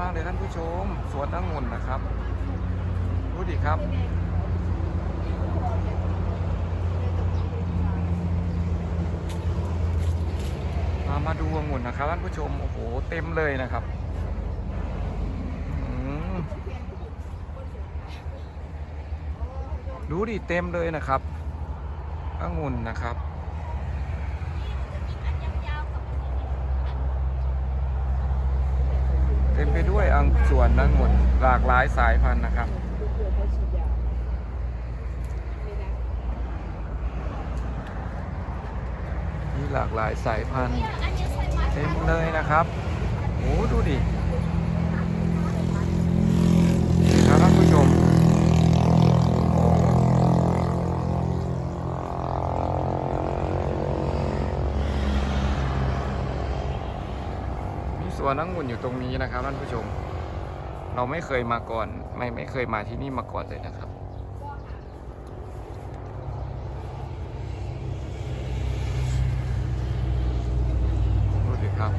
มากเลยท่านผู้ชม สวนองุ่นนะครับดูดิครับ มามาดูองุ่นนะครับท่านผู้ชม โอ้โห เต็มเลยนะครับดูดิเต็มเลยนะครับองุ่นนะครับ เต็มไปด้วยอังส่วนทั้งหมดหลากหลายสายพันธุ์นะครับ มีหลากหลายสายพันธุ์เต็มเลยนะครับโอ้ดูดินี่ครับท่านผู้ชมโอ้มีส วนองุ่นอยู่ตรงนี้นะครับท่านผู้ชม เราไม่เคยมาก่อน ไม่ไม่เคยมาที่นี่มาก่อนเลยนะครับ ดูดิครับ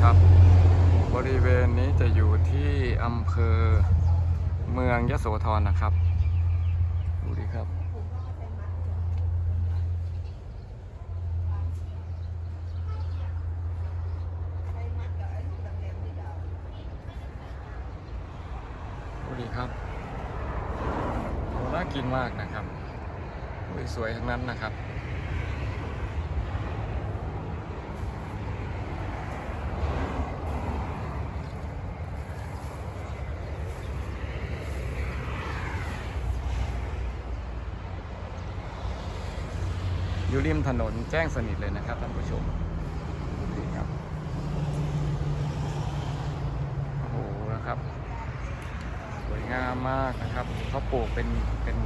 ครับ บริเวณนี้จะอยู่ที่อำเภอเมืองยโสธรนะครับ ดูดิครับ ดูดิครับน่ากินมากนะครับสวยๆทั้งนั้นนะครับอยู่ริมถนนแจ้งสนิทเลยนะครับท่านผู้ชมนี่ครับ โอ้โหนะครับ สวย งามมากนะครับเขาปลูกเป็นเป็น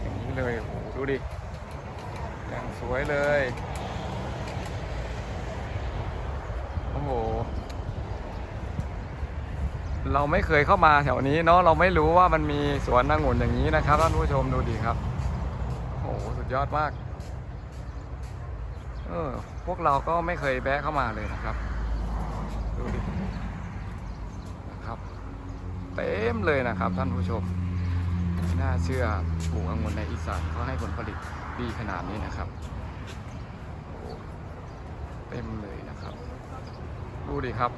อย่างนี้เลยโอ้ดูดิอย่างสวยเลยโอ้โหเราไม่เคยเข้ามาแถวนี้เนาะเราไม่รู้ว่ามันมีสวนองุ่นอย่างนี้นะครับท่านผู้ชมดูดิครับโอ้โหสุดยอดมากเออพวกเราก็ไม่เคยแวะเข้ามาเลยนะครับ ดูดินะครับ เต็มเลยนะครับท่านผู้ชม น่าเชื่อปลูกองุ่นในอีสานเขาให้ผลผลิตดีขนาดนี้นะครับเต็มเลยนะครับ ดูดิครับ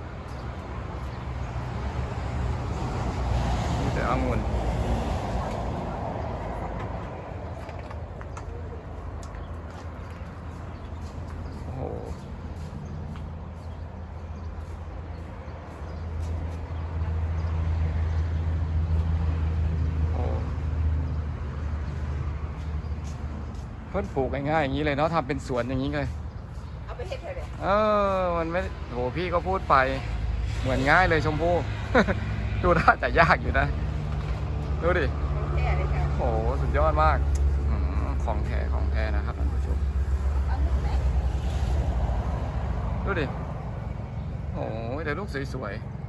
มีแต่องุ่นโอ้โห โอ้ เพิ่นปลูกง่ายๆอย่างนี้เลยเนาะทำเป็นสวนอย่างนี้เลย เอาไปเฮ็ดเท่าไหร่เออ มันไม่โหพี่ก็พูดไป เหมือนง่ายเลยชมพู่ ดูน่าจะยากอยู่นะ ดูดิ แค่เลยค่ะโอ้โหสุดยอดมากอืมของแท้ของแท้นะครับท่านผู้ชมดูดิ โอ้โหแต่ลูกสวยๆ